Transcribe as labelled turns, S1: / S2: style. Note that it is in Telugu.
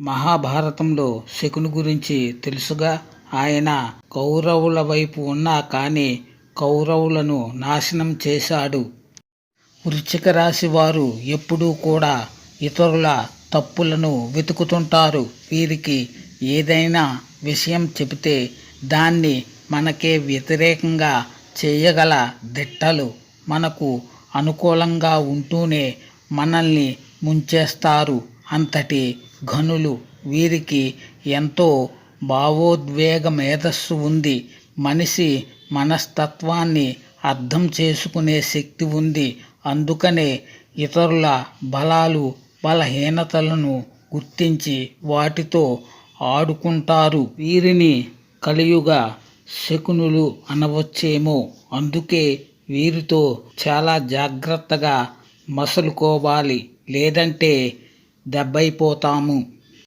S1: మహాభారతంలో శకుని గురించి తెలుసుగా. ఆయన కౌరవుల వైపు ఉన్నా కానీ కౌరవులను నాశనం చేశాడు. వృశ్చిక రాశి వారు ఎప్పుడూ కూడా ఇతరుల తప్పులను వెతుకుతుంటారు. వీరికి ఏదైనా విషయం చెబితే దాన్ని మనకే వ్యతిరేకంగా చేయగల దిట్టలు మనకు అనుకూలంగా ఉంటూనే మనల్ని ముంచేస్తారు. అంతటి ఘనులు. వీరికి ఎంతో భావోద్వేగ మేధస్సు ఉంది. మనిషి మనస్తత్వాన్ని అర్థం చేసుకునే శక్తి ఉంది. అందుకనే ఇతరుల బలాలు బలహీనతలను గుర్తించి వాటితో ఆడుకుంటారు. వీరిని కలియుగ శకునులు అనవచ్చేమో. అందుకే వీరితో చాలా జాగ్రత్తగా మసలుకోవాలి. లేదంటే దెబ్బైపోతాము.